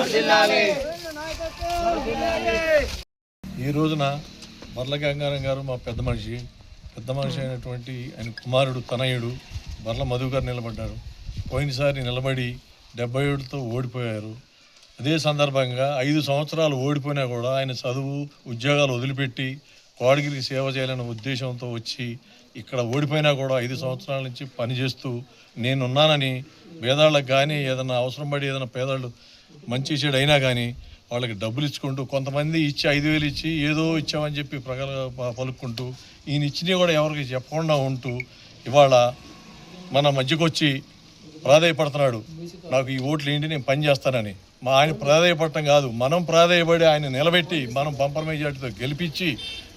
ఈ రోజున బర్ల గంగారం గారు మా పెద్ద మనిషి పెద్ద మనిషి అయినటువంటి ఆయన కుమారుడు తనయుడు బర్ల మధు గారు నిలబడ్డారు. పోయినసారి నిలబడి డెబ్బై ఏడుతో ఓడిపోయారు. అదే సందర్భంగా ఐదు సంవత్సరాలు ఓడిపోయినా కూడా ఆయన చదువు ఉద్యోగాలు వదిలిపెట్టి కోడగిరికి సేవ చేయాలనే ఉద్దేశంతో వచ్చి ఇక్కడ ఓడిపోయినా కూడా ఐదు సంవత్సరాల నుంచి పనిచేస్తూ నేనున్నానని పేదాళ్ళకి కానీ ఏదైనా అవసరం పడి ఏదైనా పేదాళ్ళు మంచి చెడు అయినా కానీ వాళ్ళకి డబ్బులు ఇచ్చుకుంటూ కొంతమంది ఇచ్చి ఐదు వేలు ఇచ్చి ఏదో ఇచ్చామని చెప్పి ప్రగల ప- పలుక్కుంటూ ఈయన ఇచ్చినవి కూడా ఎవరికి చెప్పకుండా ఉంటూ ఇవాళ మన మధ్యకొచ్చి ప్రాధాయపడుతున్నాడు. నాకు ఈ ఓట్లు ఏంటి నేను పని చేస్తానని. మా ఆయన ప్రాధాయపడటం కాదు. మనం ప్రాధాయపడి ఆయన నిలబెట్టి మనం బంపర్ మెజార్టీతో గెలిపించి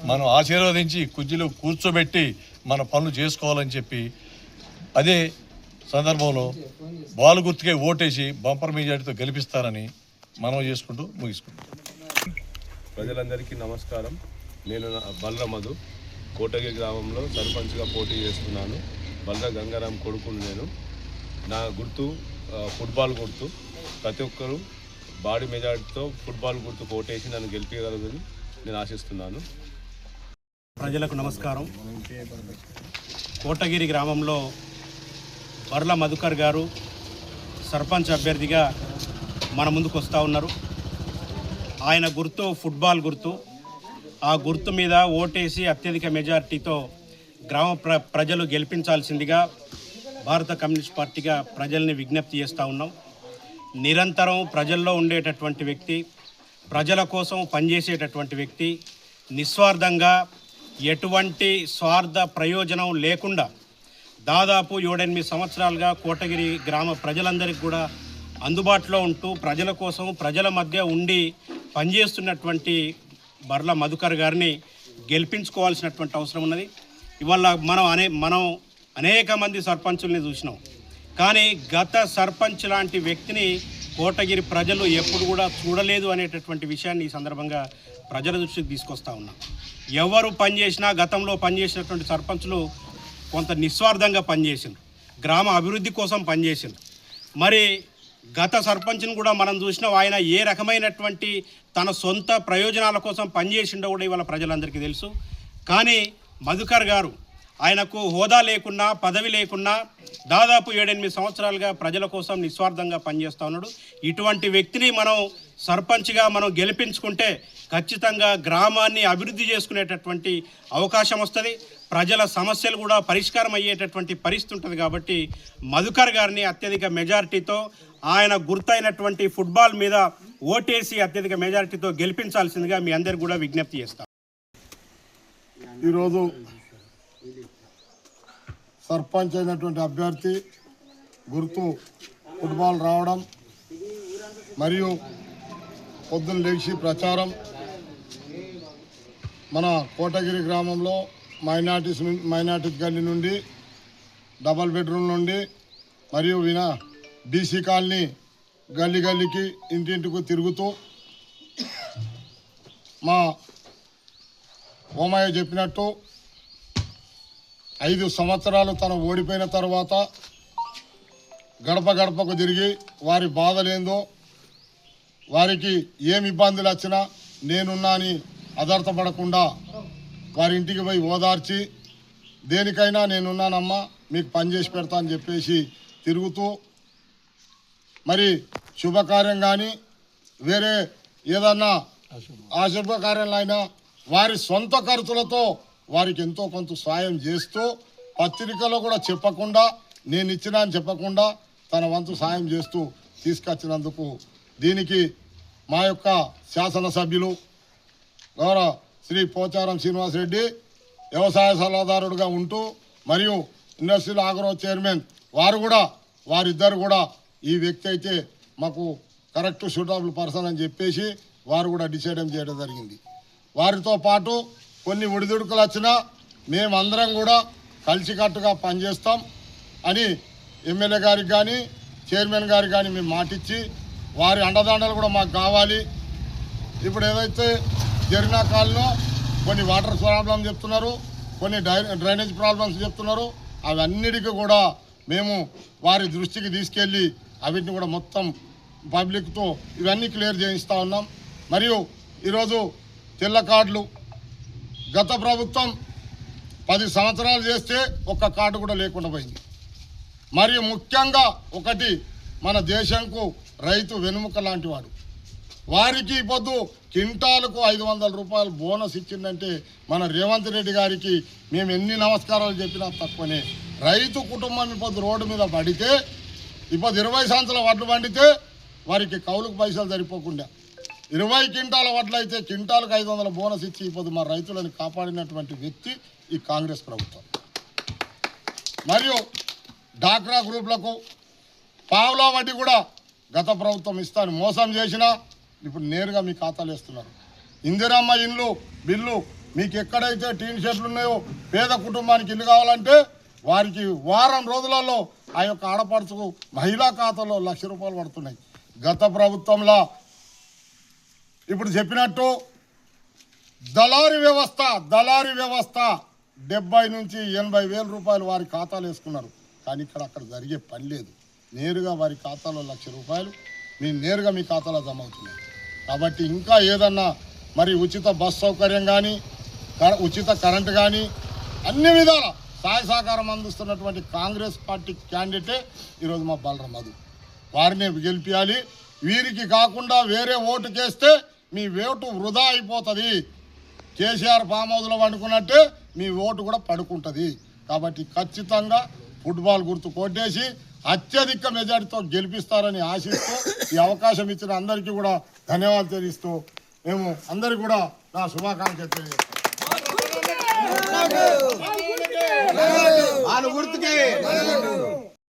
మనం ఆశీర్వదించి కుర్చీలో కూర్చోబెట్టి మన పనులు చేసుకోవాలని చెప్పి అదే సందర్భంలో బాలు గుర్తుకే ఓటేసి బంపర్ మెజార్టీతో గెలిపిస్తారని మనం చేసుకుంటూ ముగించుకుంటాం ప్రజలందరికీ నమస్కారం. నేను నా- బల్ర మధు. కోటగిరి గ్రామంలో సర్పంచ్గా పోటీ చేస్తున్నాను. బల్ర గంగారాం కొడుకును నేను. నా గుర్తు ఫుట్బాల్ గుర్తు. ప్రతి ఒక్కరూ బాడీ మెజార్టీతో ఫుట్బాల్ గుర్తు కోటేసి నన్ను గెలిపించగలదని నేను ఆశిస్తున్నాను. ప్రజలకు నమస్కారం. కోటగిరి గ్రామంలో వర్ల మధుకర్ గారు సర్పంచ్ అభ్యర్థిగా మన ముందుకు వస్తూ ఉన్నారు. ఆయన గుర్తు ఫుట్బాల్ గుర్తు. ఆ గుర్తు మీద ఓటేసి అత్యధిక మెజార్టీతో గ్రామ ప్ర ప్రజలు గెలిపించాల్సిందిగా భారత కమ్యూనిస్ట్ పార్టీగా ప్రజల్ని విజ్ఞప్తి చేస్తూ ఉన్నాం. నిరంతరం ప్రజల్లో ఉండేటటువంటి వ్యక్తి ప్రజల కోసం పనిచేసేటటువంటి వ్యక్తి నిస్వార్థంగా ఎటువంటి స్వార్థ ప్రయోజనం లేకుండా దాదాపు ఏడెనిమిది సంవత్సరాలుగా కోటగిరి గ్రామ ప్రజలందరికీ కూడా అందుబాటులో ఉంటూ ప్రజల కోసం ప్రజల మధ్య ఉండి పనిచేస్తున్నటువంటి బర్ల మధుకర్ గారిని గెలిపించుకోవాల్సినటువంటి అవసరం ఉన్నది. ఇవాళ మనం అనే మనం అనేక మంది సర్పంచుల్ని చూసినాం. కానీ గత సర్పంచ్ లాంటి వ్యక్తిని కోటగిరి ప్రజలు ఎప్పుడు కూడా చూడలేదు అనేటటువంటి విషయాన్ని ఈ సందర్భంగా ప్రజల దృష్టికి తీసుకొస్తా ఉన్నాం. ఎవరు పనిచేసినా గతంలో పనిచేసినటువంటి సర్పంచులు కొంత నిస్వార్థంగా పనిచేసిండు గ్రామ అభివృద్ధి కోసం పనిచేసిండు మరి గత సర్పంచ్ని కూడా మనం చూసినాం ఆయన ఏ రకమైనటువంటి తన సొంత ప్రయోజనాల కోసం పనిచేసిండో కూడా ఇవాళ ప్రజలందరికీ తెలుసు. కానీ మధుకర్ గారు ఆయనకు హోదా లేకున్నా పదవి లేకున్నా దాదాపు ఏడెనిమిది సంవత్సరాలుగా ప్రజల కోసం నిస్వార్థంగా పనిచేస్తూ ఉన్నాడు. ఇటువంటి వ్యక్తిని మనం సర్పంచ్గా మనం గెలిపించుకుంటే ఖచ్చితంగా గ్రామాన్ని అభివృద్ధి చేసుకునేటటువంటి అవకాశం వస్తుంది. ప్రజల సమస్యలు కూడా పరిష్కారం అయ్యేటటువంటి పరిస్థితి ఉంటుంది కాబట్టి మధుకర్ గారిని అత్యధిక మెజారిటీతో ఆయన గుర్తైనటువంటి ఫుట్బాల్ మీద ఓటేసి అత్యధిక మెజారిటీతో గెలిపించాల్సిందిగా మీ అందరికి కూడా విజ్ఞప్తి చేస్తాం. ఈరోజు సర్పంచ్ అయినటువంటి అభ్యర్థి గుర్తు ఫుట్బాల్ రావడం మరియు పొద్దున్న లేచి ప్రచారం మన కోటగిరి గ్రామంలో మైనార్టీస్ మైనార్టీస్ గల్లీ నుండి డబల్ బెడ్రూమ్ నుండి మరియు వినా బీసీ కాలనీ గల్లీ గల్లీకి ఇంటింటికి తిరుగుతూ మా ఓమయ్య చెప్పినట్టు ఐదు సంవత్సరాలు తను ఓడిపోయిన తర్వాత గడప గడపకు తిరిగి వారి బాధలేందో వారికి ఏమి ఇబ్బందులు వచ్చినా నేనున్నా అని అదర్థపడకుండా వారి ఇంటికి పోయి ఓదార్చి దేనికైనా నేనున్నానమ్మా మీకు పని చేసి పెడతా అని చెప్పేసి తిరుగుతూ మరి శుభకార్యం కానీ వేరే ఏదన్నా ఆ శుభకార్యంలో అయినా వారి సొంత ఖర్చులతో వారికి ఎంతో కొంత సాయం చేస్తూ పత్రికలో కూడా చెప్పకుండా నేను ఇచ్చినా అని చెప్పకుండా తన వంతు సాయం చేస్తూ తీసుకొచ్చినందుకు దీనికి మా యొక్క శాసనసభ్యులు గౌరవ శ్రీ పోచారం శ్రీనివాసరెడ్డి వ్యవసాయ సలహాదారుడుగా ఉంటూ మరియు ఇండస్ట్రియల్ ఆగ్రో చైర్మన్ వారు కూడా వారిద్దరు కూడా ఈ వ్యక్తి అయితే మాకు కరెక్ట్ సూటబుల్ పర్సన్ అని చెప్పేసి వారు కూడా డిసైడ్ చేయడం జరిగింది. వారితో పాటు కొన్ని ఒడిదుడుకులు వచ్చినా మేమందరం కూడా కలిసికట్టుగా పనిచేస్తాం అని ఎమ్మెల్యే గారికి కానీ చైర్మన్ గారికి కానీ మేము మాటిచ్చి వారి అండదండలు కూడా మాకు కావాలి. ఇప్పుడు ఏదైతే జరిగిన కాలంలో కొన్ని వాటర్ ప్రాబ్లమ్స్ చెప్తున్నారు కొన్ని డై- డ్రైనేజ్ ప్రాబ్లమ్స్ చెప్తున్నారు. అవన్నిటికీ కూడా మేము వారి దృష్టికి తీసుకెళ్ళి అవిటిని కూడా మొత్తం పబ్లిక్తో ఇవన్నీ క్లియర్ చేయిస్తూ ఉన్నాం. మరియు ఈరోజు తెల్ల కార్డులు గత ప్రభుత్వం పది సంవత్సరాలు చేస్తే ఒక్క కార్డు కూడా లేకుండా పోయింది. మరియు ముఖ్యంగా ఒకటి మన దేశంకు రైతు వెనుముక లాంటి వాడు. వారికి పొద్దు క్వింటాలకు ఐదు వందల రూపాయలు బోనస్ ఇచ్చిందంటే మన రేవంత్ రెడ్డి గారికి మేము ఎన్ని నమస్కారాలు చెప్పినా తక్కువనే. రైతు కుటుంబం ఇప్పుడు రోడ్డు మీద పడితే ఇప్పుడు ఇరవై సంవత్సరాల వడ్లు పండితే వారికి కౌలుకు పైసలు సరిపోకుండా. ఇరవై క్వింటాల వడ్లు అయితే క్వింటాలకు ఐదు వందల బోనస్ ఇచ్చి ఇప్పుడు మా రైతులను కాపాడినటువంటి వ్యక్తి ఈ కాంగ్రెస్ ప్రభుత్వం. మరియు డాక్రా గ్రూప్లకు పావులా వడ్డీ కూడా గత ప్రభుత్వం ఇస్తాను. మోసం చేసినా ఇప్పుడు నేరుగా మీ ఖాతాలు వేస్తున్నారు. ఇందిరమ్మ ఇల్లు బిల్లు మీకు ఎక్కడైతే టీన్ షెడ్లు ఉన్నాయో పేద కుటుంబానికి ఇల్లు కావాలంటే వారికి వారం రోజులలో ఆ యొక్క ఆడపడుచుకు మహిళా ఖాతాలో లక్ష రూపాయలు పడుతున్నాయి. గత ప్రభుత్వంలో ఇప్పుడు చెప్పినట్టు దళారి వ్యవస్థ దళారి వ్యవస్థ డెబ్బై నుంచి ఎనభై వేల రూపాయలు వారి ఖాతాలు వేసుకున్నారు. కానీ ఇక్కడ అక్కడ జరిగే పని లేదు. నేరుగా వారి ఖాతాలో లక్ష రూపాయలు మీ నేరుగా మీ ఖాతాలో జమ అవుతున్నాయి. కాబట్టి ఇంకా ఏదన్నా మరి ఉచిత బస్ సౌకర్యం కానీ ఉచిత కరెంటు కానీ అన్ని విధాల సహాయ సహకారం అందిస్తున్నటువంటి కాంగ్రెస్ పార్టీ క్యాండిడేటే ఈరోజు మా బలరాం మధు వారిని గెలిపించాలి వీరికి కాకుండా వేరే ఓటు చేస్తే మీ ఓటు వృధా అయిపోతుంది. కేసీఆర్ ఫామ్ హౌస్లో పండుకున్నట్టే మీ ఓటు కూడా పడుకుంటుంది. కాబట్టి ఖచ్చితంగా ఫుట్బాల్ గుర్తు కొట్టేసి అత్యధిక మెజార్టీతో గెలిపిస్తారని ఆశిస్తూ ఈ అవకాశం ఇచ్చిన అందరికీ కూడా ధన్యవాదాలు తెలుస్తూ మేము అందరికీ కూడా నా శుభాకాంక్షలు తెలియజేస్తాం. గుర్తుకే.